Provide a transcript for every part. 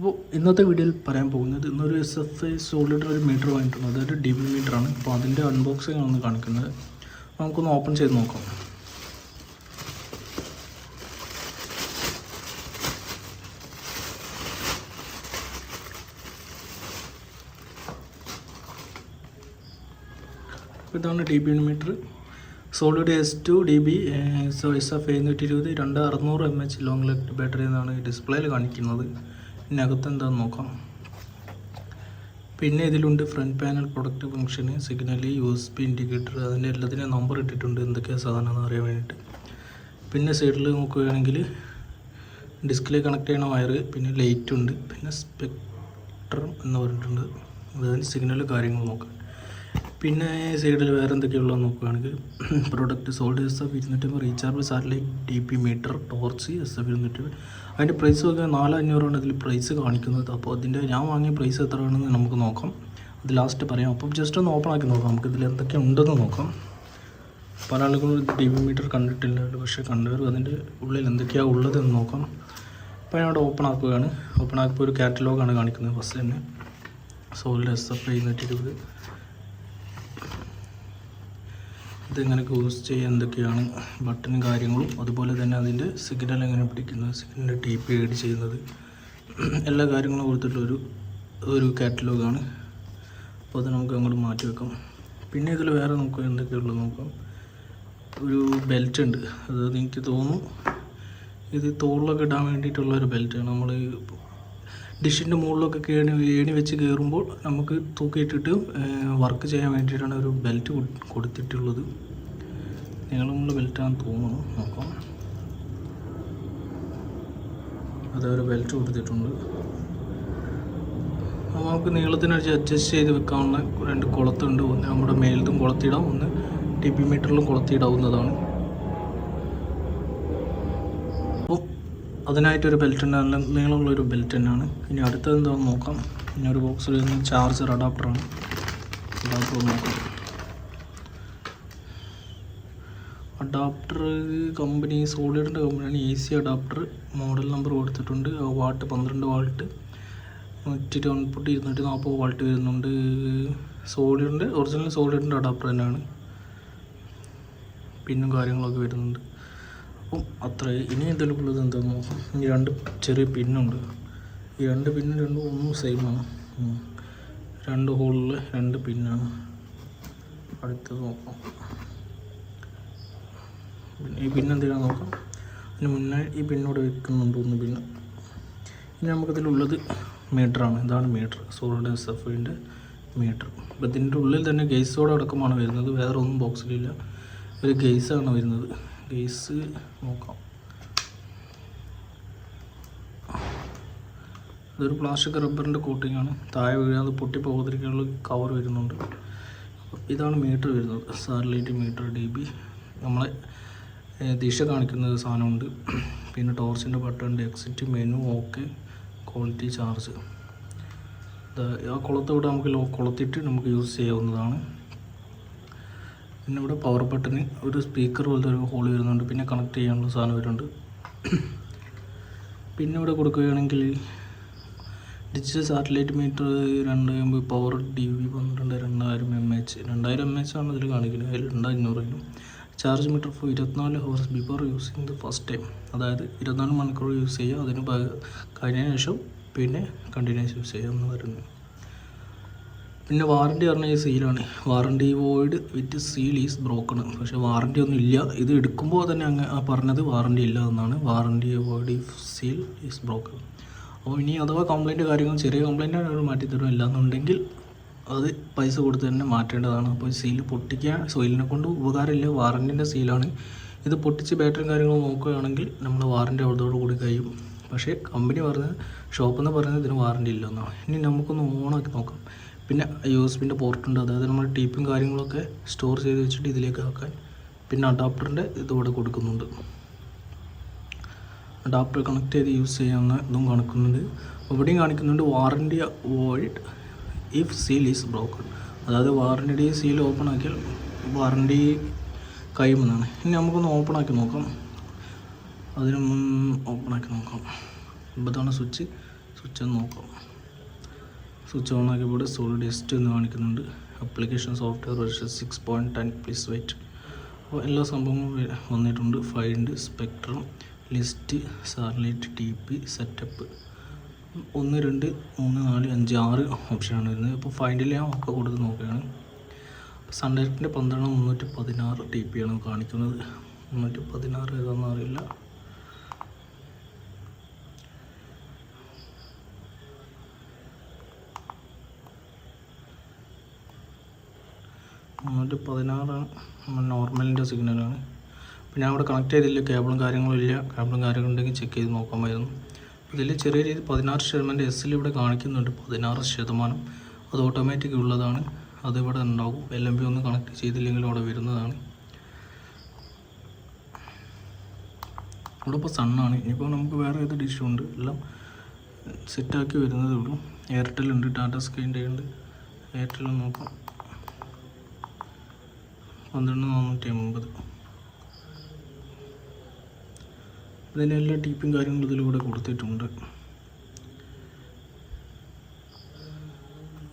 അപ്പോൾ ഇന്നത്തെ വീഡിയോയിൽ പറയാൻ പോകുന്നത് ഇന്നൊരു എസ് എഫ് ഐ സോളിഡ് ഒരു മീറ്റർ വാങ്ങിയിട്ടുണ്ട് അതൊരു ഡി ബി ആണ്. അപ്പോൾ അതിന്റെ അൺബോക്സിംഗ് ആണ് കാണിക്കുന്നത്. നമുക്കൊന്ന് ഓപ്പൺ ചെയ്ത് നോക്കാം. ഇതാണ് D B meter solid S two D B S F എഴുന്നൂറ്റി ഇരുപത് രണ്ട് അറുന്നൂറ് M H long leg battery എന്നാണ് ഡിസ്പ്ലേയിൽ കാണിക്കുന്നത്. ഇതിനകത്ത് എന്താണെന്ന് നോക്കാം. പിന്നെ ഇതിലുണ്ട് ഫ്രണ്ട് പാനൽ പ്രൊഡക്റ്റ് ഫംഗ്ഷന് signal U S P indicator അതിന്റെ എല്ലാത്തിനും നമ്പർ ഇട്ടിട്ടുണ്ട് എന്തൊക്കെയാണ് സാധനം എന്ന് അറിയാൻ വേണ്ടിയിട്ട്. പിന്നെ സൈഡിൽ നോക്കുകയാണെങ്കിൽ ഡിസ്പ്ലേ കണക്ട് ചെയ്യണ വയർ പിന്നെ ലൈറ്റ് ഉണ്ട് പിന്നെ സ്പെക്ട്രം എന്ന് പറഞ്ഞിട്ടുണ്ട്. അതായത് സിഗ്നൽ കാര്യങ്ങൾ നോക്കാം. പിന്നെ സൈഡിൽ വേറെ എന്തൊക്കെയുള്ളത് നോക്കുകയാണെങ്കിൽ പ്രൊഡക്റ്റ് സോൾഡ് എസ് എഫ് ഇരുന്നൂറ്റമ്പത് recharge satellite D P meter torch S F ഇരുന്നൂറ്റി അതിന്റെ പ്രൈസ് ഒക്കെ നാലഞ്ഞൂറാണ് ഇതിൽ പ്രൈസ് കാണിക്കുന്നത്. അപ്പോൾ അതിന്റെ ഞാൻ വാങ്ങിയ പ്രൈസ് എത്രയാണെന്ന് നമുക്ക് നോക്കാം. അത് ലാസ്റ്റ് പറയാം. അപ്പം ജസ്റ്റ് ഒന്ന് ഓപ്പൺ ആക്കി നോക്കാം. നമുക്ക് ഇതിൽ എന്തൊക്കെ ഉണ്ടെന്ന് നോക്കാം. പല ആളുകളും ഡി വി മീറ്റർ കണ്ടിട്ടില്ല. പക്ഷേ കണ്ടുവരും അതിന്റെ ഉള്ളിൽ എന്തൊക്കെയാണ് ഉള്ളതെന്ന് നോക്കാം. അപ്പോൾ ഞാൻ അവിടെ ഓപ്പൺ ആക്കുകയാണ്. ഓപ്പൺ ആക്കിയപ്പോൾ ഒരു കാറ്റലോഗാണ് കാണിക്കുന്നത്. ഫസ്റ്റ് തന്നെ. സോൾഡ് എസ് എഫ് ഇരുന്നൂറ്റി ഇരുപത് ഇതെങ്ങനെ യൂസ് ചെയ്യുക എന്തൊക്കെയാണ് ബട്ടണും കാര്യങ്ങളും അതുപോലെ തന്നെ അതിന്റെ സിഗ്നൽ എങ്ങനെ പിടിക്കുന്നത് സിഗ്നൽ ടി പി ഏഡ് ചെയ്യുന്നത് എല്ലാ കാര്യങ്ങളും കൊടുത്തിട്ടുള്ളൊരു ഒരു കാറ്റലോഗാണ് അപ്പോൾ അത് നമുക്ക് അങ്ങോട്ട് മാറ്റി വെക്കാം. പിന്നെ ഇതിൽ വേറെ നമുക്ക് എന്തൊക്കെയുള്ളത് നോക്കാം. ഒരു ബെൽറ്റ് ഉണ്ട്. അത് എനിക്ക് തോന്നുന്നു ഇത് തോളിലൊക്കെ ഇടാൻ വേണ്ടിയിട്ടുള്ള ഒരു ബെൽറ്റാണ് നമ്മൾ ഡിഷിന്റെ മുകളിലൊക്കെ കേണി ഏണി വെച്ച് കയറുമ്പോൾ നമുക്ക് തൂക്കിയിട്ടിട്ട് വർക്ക് ചെയ്യാൻ വേണ്ടിയിട്ടാണ് ഒരു ബെൽറ്റ് കൊടുത്തിട്ടുള്ളത്. നീളമുള്ള ബെൽറ്റാണെന്ന് തോന്നുന്നു. നോക്കാം. അതൊരു ബെൽറ്റ് കൊടുത്തിട്ടുണ്ട്. അപ്പോൾ നമുക്ക് നീളത്തിനടിച്ച് അഡ്ജസ്റ്റ് ചെയ്ത് വെക്കാവുന്ന രണ്ട് കുളത്തുണ്ട്. ഒന്ന് നമ്മുടെ മേലത്തും കുളത്തിടാം. ഒന്ന് ടി പി മീറ്ററിലും കുളത്തിടാവുന്നതാണ്. അതിനായിട്ടൊരു ബെൽറ്റ് നല്ല നീളമുള്ളൊരു ബെൽറ്റ് തന്നെയാണ്. ഇനി അടുത്തത് എന്താണെന്ന് നോക്കാം. ഇനി ഒരു ബോക്സിൽ നിന്ന് ചാർജർ അഡാപ്റ്ററാണ് അഡാപ്റ്റർ നോക്കാം. അഡാപ്റ്റർ കമ്പനി സോളിഡിന്റെ കമ്പനിയാണ് A C adapter model number കൊടുത്തിട്ടുണ്ട്. വാട്ട് പന്ത്രണ്ട് വാൾട്ട് നൂറ്റി ഔട്ട്പുട്ട് ഇരുന്നൂറ്റി നാൽപ്പത് വാൾട്ട് വരുന്നുണ്ട്. സോളിഡിന്റെ ഒറിജിനൽ സോളിഡിന്റെ അഡാപ്റ്റർ തന്നെയാണ്. പിന്നും കാര്യങ്ങളൊക്കെ വരുന്നുണ്ട്. അപ്പം അത്ര. ഇനി എന്തെങ്കിലും ഉള്ളത് എന്താണെന്ന് ഇനി രണ്ട് ചെറിയ പിന്നുണ്ട്. ഈ രണ്ട് പിന്നും രണ്ടും ഒന്നും സെയിമാണ് രണ്ട് ഹോളിൽ രണ്ട് പിന്നാണ്. അടുത്തത് നോക്കാം. പിന്നെ ഈ പിന്നെന്തിനാണ് നോക്കാം? അതിന് മുന്നേ ഈ പിന്നോട് വെക്കുന്നുണ്ട് ഒന്ന് പിന്നെ ഇനി നമുക്കതിലുള്ളത് മീറ്ററാണ് ഇതാണ് മീറ്റർ സോളിഡ് എഫ് മീറ്റർ അപ്പോൾ ഇതിന്റെ ഉള്ളിൽ തന്നെ ഗെയ്സോടെ അടക്കമാണ് വരുന്നത്. വേറെ ഒന്നും ബോക്സിലില്ല ഒരു ഗെയ്സാണ് വരുന്നത്. ഗെയ്സ് നോക്കാം. ഇതൊരു പ്ലാസ്റ്റിക് റബ്ബറിന്റെ കോട്ടിംഗ് ആണ്. താഴെ വീഴാതെ പൊട്ടി പോകാതിരിക്കാനുള്ള കവർ വരുന്നുണ്ട്. ഇതാണ് മീറ്റർ വരുന്നത്. സാറ്റലൈറ്റ് മീറ്റർ ഡി ബി നമ്മളെ ദിശ കാണിക്കുന്ന ഒരു സാധനമുണ്ട്. പിന്നെ ടോർച്ചിന്റെ button exit menu okay quality charge ആ കുളത്തോടെ നമുക്ക് ലോ കൊളുത്തിട്ട് നമുക്ക് യൂസ് ചെയ്യാവുന്നതാണ്. പിന്നെ ഇവിടെ പവർ ബട്ടന് ഒരു സ്പീക്കർ പോലത്തെ ഒരു ഹോൾ വരുന്നുണ്ട്. പിന്നെ കണക്ട് ചെയ്യാനുള്ള സാധനം വരുന്നുണ്ട്. പിന്നെ ഇവിടെ കൊടുക്കുകയാണെങ്കിൽ ഡിജിറ്റൽ സാറ്റലൈറ്റ് മീറ്റർ രണ്ട് പവർ ഡി വി പന്ത്രണ്ട് രണ്ടായിരം എം എച്ച് രണ്ടായിരം എം എച്ച് ആണ് ഇതിൽ കാണിക്കുന്നത്. അതിൽ രണ്ടായിരഞ്ഞൂറിനും ചാർജ് മീറ്റർ ഫോർ ഇരുപത്തിനാല് hours before using the first time അതായത് ഇരുപത്തിനാല് മണിക്കൂർ യൂസ് ചെയ്യുക അതിന് കഴിഞ്ഞ ശേഷം പിന്നെ കണ്ടിന്യൂസ് യൂസ് ചെയ്യുക എന്ന് പറയുന്നത് പിന്നെ വാറണ്ടി പറഞ്ഞ ഈ സീലാണ് warranty void with seal is broken പക്ഷെ വാറണ്ടി ഒന്നും ഇല്ല. ഇത് എടുക്കുമ്പോൾ തന്നെ അങ്ങ് പറഞ്ഞത് വാറണ്ടി ഇല്ല എന്നാണ്. Warranty void seal is broken അപ്പോൾ ഇനി അഥവാ കംപ്ലയിന്റ് കാര്യങ്ങൾ ചെറിയ കംപ്ലയിന്റ് അവർ മാറ്റിത്തരും ഇല്ലാന്നുണ്ടെങ്കിൽ അത് പൈസ കൊടുത്ത് തന്നെ മാറ്റേണ്ടതാണ്. അപ്പോൾ സീൽ പൊട്ടിക്കാൻ സോയിലിനെ കൊണ്ട് ഉപകാരമില്ല. വാറന്റിന്റെ സീലാണ് ഇത് പൊട്ടിച്ച് ബാറ്ററിയും കാര്യങ്ങളും നോക്കുകയാണെങ്കിൽ നമ്മൾ വാറണ്ടി അവിടത്തോട് കൂടി കഴിയും. പക്ഷേ കമ്പനി പറഞ്ഞത് ഷോപ്പിൽ നിന്ന് പറഞ്ഞത് ഇതിന് വാറണ്ടി ഇല്ലെന്നാണ് ഇനി നമുക്കൊന്ന് ഓണാക്കി നോക്കാം. പിന്നെ യു എസ് പിന്റെ പോർട്ടുണ്ട്. അതായത് നമ്മൾ ടീപ്പും കാര്യങ്ങളൊക്കെ സ്റ്റോർ ചെയ്ത് വെച്ചിട്ട് ഇതിലേക്ക് ആക്കാൻ പിന്നെ അഡാപ്റ്ററിന്റെ ഇതിവിടെ കൊടുക്കുന്നുണ്ട്. അഡാപ്റ്റർ കണക്ട് ചെയ്ത് യൂസ് ചെയ്യാവുന്ന ഇതും കാണിക്കുന്നുണ്ട്. ഇവിടെയും കാണിക്കുന്നുണ്ട് warranty void if seal is broken അതായത് വാറന്റി സീൽ ഓപ്പൺ ആക്കിയാൽ വാറന്റി കഴിയുമെന്നാണ്. ഇനി നമുക്കൊന്ന് ഓപ്പൺ ആക്കി നോക്കാം. അതിന് ഓപ്പൺ ആക്കി നോക്കാം. ഇപ്പോൾ ഇതാണ് സ്വിച്ച് സ്വിച്ച് ഒന്ന് നോക്കാം. സ്വിച്ച് ഓൺ ആക്കിയപ്പോൾ സോളിഡ് എസ്റ്റ് എന്ന് കാണിക്കുന്നുണ്ട്. Application software version six point ten please wait അപ്പോൾ എല്ലാ സംഭവങ്ങളും വന്നിട്ടുണ്ട്. Find spectrum list satellite T P setup ഒന്ന് രണ്ട് മൂന്ന് നാല് അഞ്ച് ആറ് ഓപ്ഷനാണ് വരുന്നത്. അപ്പോൾ ഫൈൻഡിൽ ഞാൻ ഒക്കെ കൊടുത്ത് നോക്കുകയാണ്. സൺഡയറക്റ്റിന്റെ പന്ത്രണ്ട് മുന്നൂറ്റി പതിനാറ് ടി പി ആണ് കാണിക്കുന്നത്. മുന്നൂറ്റി പതിനാറ് ഏതാണെന്ന് അറിയില്ല. മുന്നൂറ്റി പതിനാറ് നോർമലിന്റെ സിഗ്നലാണ്. അപ്പോൾ ഞാൻ അവിടെ കണക്ട് ചെയ്തില്ല കേബിളും കാര്യങ്ങളും ഇല്ല. കേബിളും കാര്യങ്ങളും ഉണ്ടെങ്കിൽ ചെക്ക് ചെയ്ത് നോക്കാമായിരുന്നു. ഇതിൽ ചെറിയ രീതിയിൽ പതിനാറ് ശതമാനം എസ്സിൽ ഇവിടെ കാണിക്കുന്നുണ്ട് പതിനാറ് ശതമാനം. അത് ഓട്ടോമാറ്റിക് ഉള്ളതാണ്. അത് ഇവിടെ ഉണ്ടാവും എൽ എം ബി ഒന്ന് കണക്ട് ചെയ്തില്ലെങ്കിലും അവിടെ വരുന്നതാണ്. ഇവിടെ ഇപ്പോൾ സണ്ണാണ് ഇനിയിപ്പോൾ നമുക്ക് വേറെ ഏത് ഡിഷും ഉണ്ട്? എല്ലാം സെറ്റാക്കി വരുന്നതേ ഉള്ളൂ. എയർടെൽ ഉണ്ട് ടാറ്റ സ്കൈന്റെ ഉണ്ട് എയർടെൽ നോക്കാം. പന്ത്രണ്ട് നാനൂറ്റി എൺപത്. അതിന്റെ എല്ലാ ടീപ്പും കാര്യങ്ങളും ഇതിലൂടെ കൊടുത്തിട്ടുണ്ട്.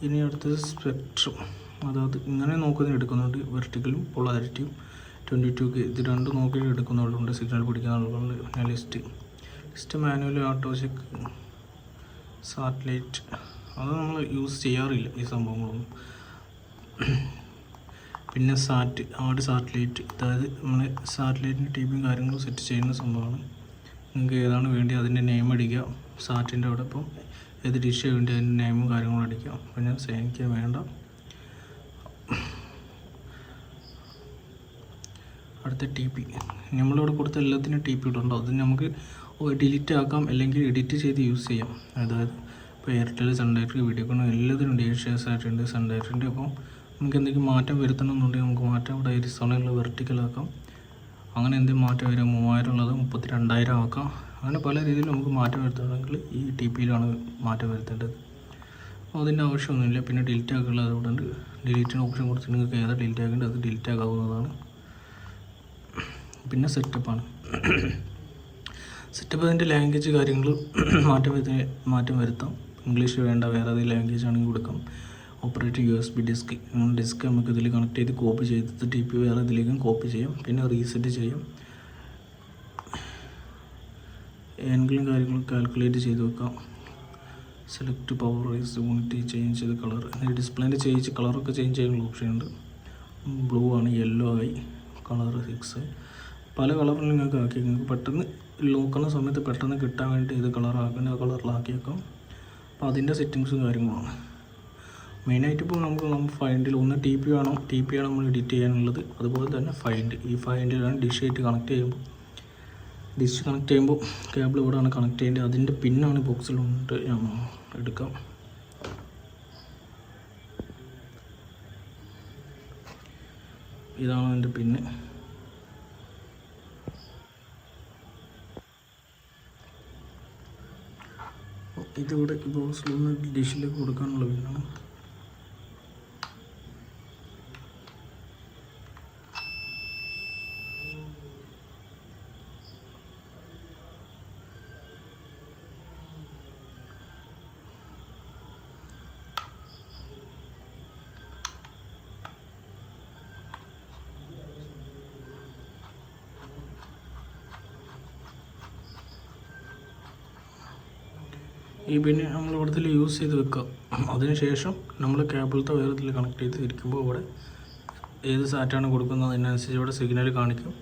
ഇനി അടുത്തത് സ്പെക്ട്രം. അതായത് ഇങ്ങനെ നോക്കുന്ന എടുക്കുന്നുണ്ട്. വെർട്ടിക്കലും പൊളാരിറ്റിയും ട്വന്റി ടു കെ ഇത് രണ്ടും നോക്കി എടുക്കുന്നവരുണ്ട് സിഗ്നൽ പിടിക്കുന്ന ആളുകളുണ്ട് പിന്നെ list. List manual auto check satellite. അത് നമ്മൾ യൂസ് ചെയ്യാറില്ല ഈ സംഭവങ്ങളൊന്നും. പിന്നെ സാറ്റ് ആട് സാറ്റലൈറ്റ്. അതായത് നമ്മൾ സാറ്റലൈറ്റിന്റെ ടീമും കാര്യങ്ങളും സെറ്റ് ചെയ്യുന്ന സംഭവമാണ്. നിങ്ങൾക്ക് ഏതാണ് വേണ്ടി അതിന്റെ നെയിം അടിക്കുക. സാറ്റിന്റെ അവിടെ ഇപ്പം ഏത് ഡിഷ് വേണ്ടി അതിന്റെ നെയിമും കാര്യങ്ങളും അടിക്കുക. അപ്പം ഞാൻ എനിക്ക് വേണ്ട. അടുത്ത ടി പി നമ്മളിവിടെ കൊടുത്ത എല്ലാത്തിനും ടി പി ഇടുണ്ടോ അത് നമുക്ക് ഡിലീറ്റ് ആക്കാം അല്ലെങ്കിൽ എഡിറ്റ് ചെയ്ത് യൂസ് ചെയ്യാം. അതായത് ഇപ്പോൾ എയർടെൽ സൺഡയറക്റ്റ് വീഡിയോക്കോൺ എല്ലാത്തിനും ഉണ്ട് ഏഷ്യ സാറ്റ് സൺ സൺഡയറക്റ്റ് ഉണ്ട് അപ്പോൾ നമുക്ക് എന്തെങ്കിലും മാറ്റം വരുത്തണം എന്നുണ്ടെങ്കിൽ നമുക്ക് മാറ്റം ഇവിടെ എരിസോണുള്ള വെർട്ടിക്കലാക്കാം അങ്ങനെ എന്തെങ്കിലും മാറ്റം വരും? മൂവായിരം ഉള്ളത് മുപ്പത്തി രണ്ടായിരം ആക്കാം. അങ്ങനെ പല രീതിയിൽ നമുക്ക് മാറ്റം വരുത്തണമെങ്കിൽ ഈ ടി പിയിലാണ് മാറ്റം വരുത്തേണ്ടത്. അപ്പോൾ അതിന്റെ ആവശ്യമൊന്നുമില്ല. പിന്നെ ഡിലീറ്റ് ആക്കാനുള്ള അതുകൊണ്ട് ഉണ്ട്. ഡിലീറ്റിന് ഓപ്ഷൻ കൊടുത്ത് നിങ്ങൾക്ക് ഏതാ ഡിലീറ്റ് ആക്കേണ്ടത്? അത് ഡിലീറ്റ് ആക്കാവുന്നതാണ്. പിന്നെ സെറ്റപ്പാണ് സെറ്റപ്പ് അതിന്റെ ലാംഗ്വേജ് കാര്യങ്ങൾ മാറ്റം വരുത്തി മാറ്റം വരുത്താം. ഇംഗ്ലീഷ് വേണ്ട വേറെ ഏതെങ്കിലും ലാംഗ്വേജ് ആണെങ്കിൽ കൊടുക്കാം. Operate U S B disk. Disk നമുക്ക് ഇതിൽ കണക്ട് ചെയ്ത് കോപ്പി ചെയ്തിട്ട് ടി പി വേറെ ഇതിലേക്കും കോപ്പി ചെയ്യും. പിന്നെ റീസെറ്റ് ചെയ്യും. ഏതെങ്കിലും കാര്യങ്ങൾ കാൽക്കുലേറ്റ് ചെയ്ത് വെക്കാം. Select power rise unity change ചെയ്ത് കളർ ഡിസ്പ്ലേന്റെ ചേഞ്ച് കളറൊക്കെ ചേഞ്ച് ചെയ്യാനുള്ള ഓപ്ഷൻ ഉണ്ട്. ബ്ലൂ ആണ് യെല്ലോ ആയി. കളർ സിക്സ് പല കളറിൽ നിങ്ങൾക്ക് ആക്കി നിങ്ങൾക്ക് പെട്ടെന്ന് നോക്കുന്ന സമയത്ത് പെട്ടെന്ന് കിട്ടാൻ വേണ്ടി ഇത് കളറാക്കേണ്ട കളറിലാക്കിയേക്കാം അപ്പോൾ അതിന്റെ സെറ്റിങ്സും കാര്യങ്ങളുമാണ് മെയിനായിട്ട് ഇപ്പോൾ നമുക്ക് നമ്മൾ ഫൈൻഡിൽ ഒന്ന് ടി പി വേണം. ടി പി ആണ് നമ്മൾ എഡിറ്റ് ചെയ്യാനുള്ളത്. അതുപോലെ തന്നെ ഫൈൻഡ് ഈ ഫൈൻഡിലാണ് ഡിഷ് ആയിട്ട് കണക്ട് ചെയ്യുമ്പോൾ. ഡിഷ് കണക്ട് ചെയ്യുമ്പോൾ കേബിൾ ഇവിടെയാണ് കണക്ട് ചെയ്യേണ്ടത്. അതിന്റെ പിന്നാണ് ബോക്സിൽ ഞാൻ എടുക്കാം. ഇതാണ് അതിന്റെ പിന്ന്. ഇതിവിടെ ബോക്സിലൊന്ന് ഡിഷിലേക്ക് കൊടുക്കാനുള്ള പിന്നാണ്. ഈ പിന്നെ നമ്മൾ ഇവിടുത്തിൽ യൂസ് ചെയ്ത് വെക്കുക. അതിനുശേഷം നമ്മൾ കേബിളത്തെ വേറെ ഇതിൽ കണക്ട് ചെയ്ത് ഇരിക്കുമ്പോൾ ഇവിടെ ഏത് സാറ്റാണ് കൊടുക്കുന്നത് അതിനനുസരിച്ച് ഇവിടെ സിഗ്നൽ കാണിക്കും.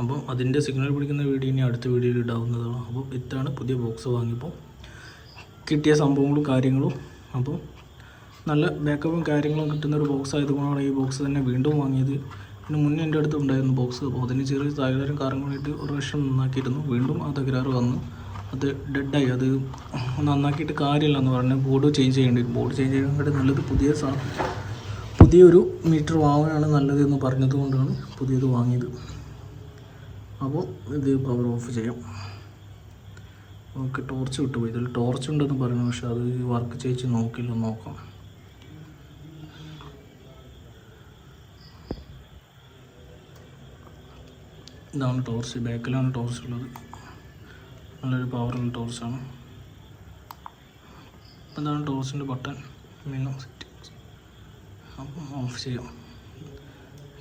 അപ്പം അതിന്റെ സിഗ്നൽ പിടിക്കുന്ന വീഡിയോ ഇനി അടുത്ത വീഡിയോയിൽ ഇടാവുന്നതാണ്. അപ്പോൾ ഇതാണ് പുതിയ ബോക്സ് വാങ്ങിയപ്പോൾ കിട്ടിയ സംഭവങ്ങളും കാര്യങ്ങളും. അപ്പോൾ നല്ല ബാക്കപ്പും കാര്യങ്ങളും കിട്ടുന്ന ഒരു ബോക്സ് ആയതുകൊണ്ടാണ് ഈ ബോക്സ് തന്നെ വീണ്ടും വാങ്ങിയത്. ഇതിന് മുന്നേ എന്റെ അടുത്ത് ഉണ്ടായിരുന്നു ബോക്സ് അപ്പോൾ അതിന് ചെറിയ തകരാറും കാര്യങ്ങളായിട്ട് ഒരു വർഷം നന്നാക്കിയിരുന്നു. വീണ്ടും ആ തകരാറ് വന്നു. അത് ഡെഡായി അത് നന്നാക്കിയിട്ട് കാര്യമില്ല എന്ന് പറഞ്ഞു ബോർഡ് ചേഞ്ച് ചെയ്യേണ്ടി വരും. ബോർഡ് ചേഞ്ച് ചെയ്യാനായിട്ട് നല്ലത് പുതിയ സാ പുതിയൊരു മീറ്റർ വാങ്ങാനാണ് നല്ലത് എന്ന് പറഞ്ഞത് കൊണ്ടാണ് പുതിയത് വാങ്ങിയത്. അപ്പോൾ ഇത് പവർ ഓഫ് ചെയ്യാം. നമുക്ക് ടോർച്ച് വിട്ടുപോയി. ഇതിൽ ടോർച്ച് ഉണ്ടെന്ന് പറഞ്ഞു പക്ഷെ അത് വർക്ക് ചെയ്ച്ച് നോക്കില്ല. നോക്കാം. ഇതാണ് ടോർച്ച് ബാക്കിലാണ് ടോർച്ച് ഉള്ളത്. നല്ലൊരു പവറുള്ള ടോർച്ചാണ് അപ്പം എന്താണ് ടോർച്ചിന്റെ ബട്ടൺ മിനിമം സെറ്റ് അപ്പം ഓഫ് ചെയ്യാം.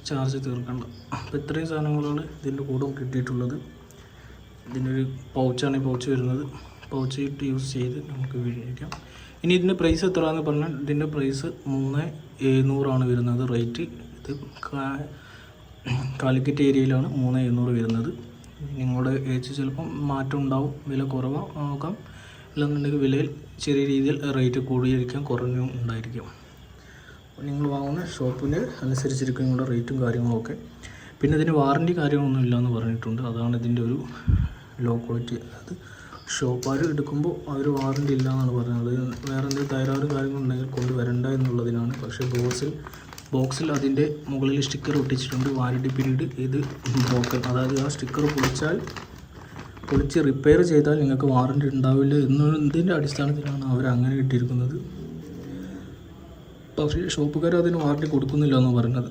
ചാർജ് തീർക്കണ്ട. അപ്പോൾ ഇത്രയും സാധനങ്ങളാണ് ഇതിന്റെ കൂടെ കിട്ടിയിട്ടുള്ളത്. ഇതിന്റെ ഒരു പൗച്ചാണ് ഈ പൗച്ച് വരുന്നത്. പൗച്ച് ഇട്ട് യൂസ് ചെയ്ത് നമുക്ക് വിനിയോഗിക്കാം. ഇനി ഇതിന്റെ പ്രൈസ് എത്രയാണെന്ന് പറഞ്ഞാൽ ഇതിന്റെ പ്രൈസ് മൂന്ന് എഴുന്നൂറാണ് വരുന്നത്. റേറ്റ് ഇത് കാലിക്കറ്റ് ഏരിയയിലാണ് മൂന്ന് എഴുന്നൂറ് വരുന്നത്. നിങ്ങളുടെ ഏജ് ചിലപ്പം മാറ്റം ഉണ്ടാവും വില കുറവാകാം നോക്കാം ഇല്ലെന്നുണ്ടെങ്കിൽ വിലയിൽ ചെറിയ രീതിയിൽ റേറ്റ് കൂടിയിരിക്കാം കുറഞ്ഞും ഉണ്ടായിരിക്കും. നിങ്ങൾ വാങ്ങുന്ന ഷോപ്പിന് അനുസരിച്ചിരിക്കും നിങ്ങളുടെ റേറ്റും കാര്യങ്ങളൊക്കെ പിന്നെ ഇതിന് വാറണ്ടി കാര്യങ്ങളൊന്നും ഇല്ലയെന്ന് പറഞ്ഞിട്ടുണ്ട്. അതാണ് ഇതിന്റെ ഒരു ലോ ക്വാളിറ്റി അതായത് ഷോപ്പുകാർ എടുക്കുമ്പോൾ അവർ വാറണ്ടി ഇല്ല എന്നാണ് പറയുന്നത് വേറെ എന്തെങ്കിലും തകരാറ് കാര്യങ്ങളുണ്ടെങ്കിൽ കൊണ്ടുവരണ്ട എന്നുള്ളതിനാണ്. പക്ഷേ ബോക്സിൽ ബോക്സിൽ അതിന്റെ മുകളിൽ സ്റ്റിക്കർ ഒട്ടിച്ചിട്ടുണ്ട്. വാറണ്ടി പീരീഡ് ഇത് ബ്രോക്കൺ അതായത് ആ സ്റ്റിക്കർ പൊളിച്ചാൽ പൊളിച്ച് റിപ്പയർ ചെയ്താൽ നിങ്ങൾക്ക് വാറണ്ടി ഉണ്ടാവില്ല എന്നതിന്റെ അടിസ്ഥാനത്തിലാണ് അവർ അങ്ങനെ ഇട്ടിരിക്കുന്നത്. പക്ഷേ ഷോപ്പുകാർ അതിന് വാറണ്ടി കൊടുക്കുന്നില്ല എന്ന് പറഞ്ഞത്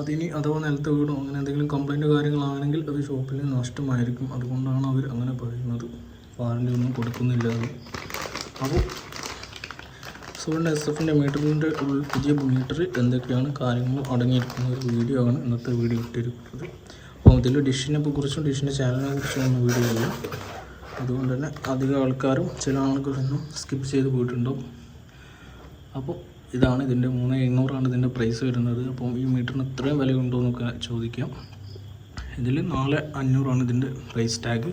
അതിനി അഥവാ നിലത്ത് വീണോ അങ്ങനെ എന്തെങ്കിലും കംപ്ലൈന്റ് കാര്യങ്ങളാണെങ്കിൽ അത് ഷോപ്പിൽ നഷ്ടമായിരിക്കും. അതുകൊണ്ടാണ് അവർ അങ്ങനെ പറയുന്നത്. വാറണ്ടി ഒന്നും കൊടുക്കുന്നില്ല എന്ന്. സോണിന്റെ എസ് എഫിന്റെ മീറ്ററിന്റെ ഉള്ളിൽ പുതിയ മീറ്റർ എന്തൊക്കെയാണ് കാര്യങ്ങളും അടങ്ങിയിരിക്കുന്ന ഒരു വീഡിയോ ആണ് ഇന്നത്തെ വീഡിയോ ഇട്ടിരിക്കുന്നത്. അപ്പോൾ ഇതിൽ ഡിഷിനെ കുറിച്ചും ഡിഷിന്റെ ചാനലിനെ കുറിച്ചും ഒന്നും വീഡിയോ ഇല്ല. അതുകൊണ്ട് തന്നെ അധികം ആൾക്കാരും ചില ആളുകളൊന്നും സ്കിപ്പ് ചെയ്ത് പോയിട്ടുണ്ടാവും. അപ്പോൾ ഇതാണ് ഇതിന്റെ മൂന്ന് എണ്ണൂറാണ് ഇതിന്റെ പ്രൈസ് വരുന്നത്. അപ്പോൾ ഈ മീറ്ററിന് ഇത്രയും വില ഉണ്ടോ എന്നൊക്കെ ചോദിക്കാം. ഇതിൽ നാല് അഞ്ഞൂറാണ് ഇതിന്റെ പ്രൈസ് ടാഗ്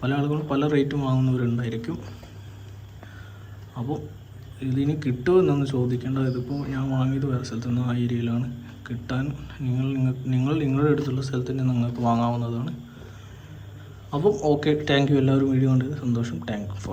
പല ആളുകളും പല റേറ്റും വാങ്ങുന്നവരുണ്ടായിരിക്കും. അപ്പോൾ ഇതിന് കിട്ടുമോ എന്നൊന്ന് ചോദിക്കേണ്ടത് ഇതിപ്പോൾ ഞാൻ വാങ്ങിയത് വേറെ സ്ഥലത്ത് നിന്ന് ആ ഏരിയയിലാണ്. കിട്ടാൻ നിങ്ങൾ നിങ്ങൾ നിങ്ങളുടെ അടുത്തുള്ള സ്ഥലത്ത് തന്നെ നിങ്ങൾക്ക് വാങ്ങാവുന്നതാണ്. അപ്പം ഓക്കെ താങ്ക് യു എല്ലാവരും വീഡിയോ കണ്ടത് സന്തോഷം. Thank for